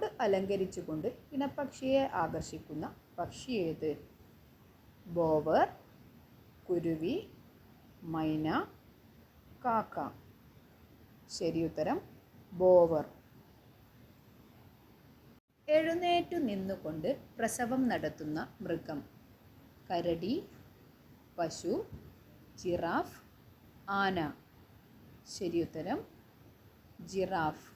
കൂട് അലങ്കരിച്ചുകൊണ്ട് ഇണപക്ഷിയെ ആകർഷിക്കുന്ന പക്ഷി ഏത്? ബോവർ കുരുവി മൈന കാക്ക. ശരിയുത്തരം ബോവർ. എഴുന്നേറ്റു നിന്നുകൊണ്ട് പ്രസവം നടത്തുന്ന മൃഗം. കരടി പശു ജിറാഫ് ആന. ശരിയുത്തരം ജിറാഫ്.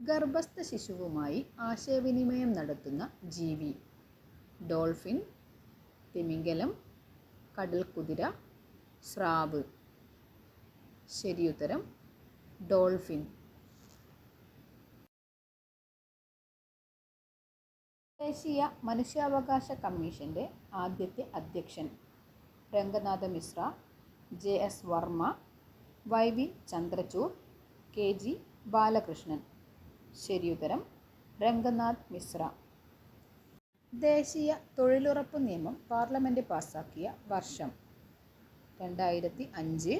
ഗർഭസ്ഥ ശിശുവുമായി ആശയവിനിമയം നടത്തുന്ന ജീവി. ഡോൾഫിൻ തിമിംഗലം കടൽക്കുതിര സ്രാവ്. ശരിയുത്തരം ഡോൾഫിൻ. ദേശീയ മനുഷ്യാവകാശ കമ്മീഷന്റെ ആദ്യത്തെ അധ്യക്ഷൻ Ranganatha Misra J S Verma Y V Chandrachud K G Balakrishnan. ശരിയുത്തരം. രംഗനാഥ് മിശ്ര. ദേശീയ തൊഴിലുറപ്പ് നിയമം പാർലമെന്റ് പാസാക്കിയ വർഷം. രണ്ടായിരത്തി അഞ്ച്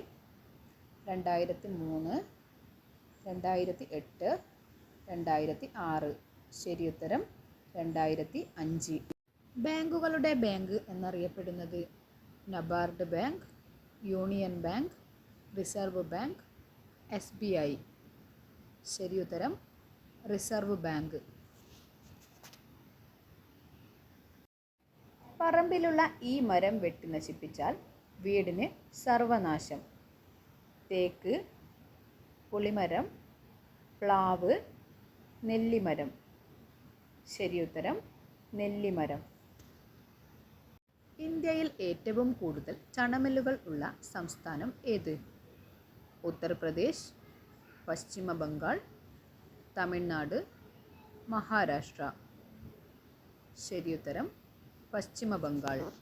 രണ്ടായിരത്തി മൂന്ന് രണ്ടായിരത്തി എട്ട് രണ്ടായിരത്തി ആറ് ശരിയുത്തരം രണ്ടായിരത്തി അഞ്ച് ബാങ്കുകളുടെ ബാങ്ക് എന്നറിയപ്പെടുന്നത് NABARD bank union bank reserve bank S B I. ശരിയുത്തരം റിസർവ് ബാങ്ക്. പറമ്പിലുള്ള ഈ മരം വെട്ടി നശിപ്പിച്ചാൽ വീടിന് സർവനാശം. തേക്ക് പുളിമരം പ്ലാവ് നെല്ലിമരം. ശരിയുത്തരം നെല്ലിമരം. ഇന്ത്യയിൽ ഏറ്റവും കൂടുതൽ ചണമല്ലുകൾ ഉള്ള സംസ്ഥാനം ഏത്? ഉത്തർപ്രദേശ് പശ്ചിമ ബംഗാൾ തമിഴ്നാട് മഹാരാഷ്ട്ര. ശരിയുത്തരം പശ്ചിമ ബംഗാൾ.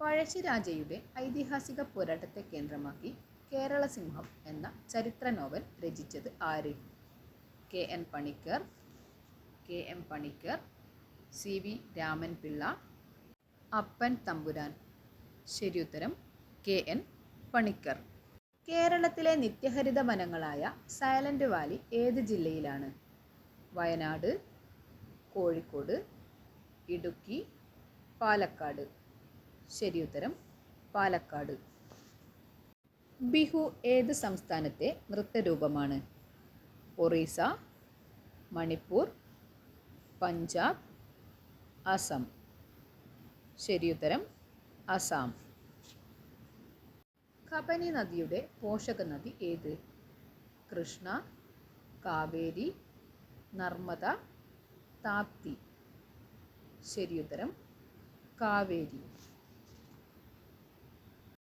പഴശ്ശിരാജയുടെ ഐതിഹാസിക പോരാട്ടത്തെ കേന്ദ്രമാക്കി കേരള സിംഹം എന്ന ചരിത്ര നോവൽ രചിച്ചത് ആര്? K N Panikkar K M Panikkar C V Raman Pillai Appan Thampuran. ശരിയുത്തരം കെ എൻ പണിക്കർ. കേരളത്തിലെ നിത്യഹരിത വനങ്ങളായ സൈലന്റ് വാലി ഏത് ജില്ലയിലാണ്? വയനാട് കോഴിക്കോട് ഇടുക്കി പാലക്കാട്. ശരി ഉത്തരം പാലക്കാട്. ബിഹു ഏത് സംസ്ഥാനത്തെ നൃത്തരൂപമാണ്? ഒറീസ മണിപ്പൂർ പഞ്ചാബ് അസം. ശരിയുത്തരം അസാം. കബനി നദിയുടെ പോഷക നദി ഏത്? കൃഷ്ണ കാവേരി നർമ്മദ താപ്തി. ശരിയുത്തരം കാവേരി.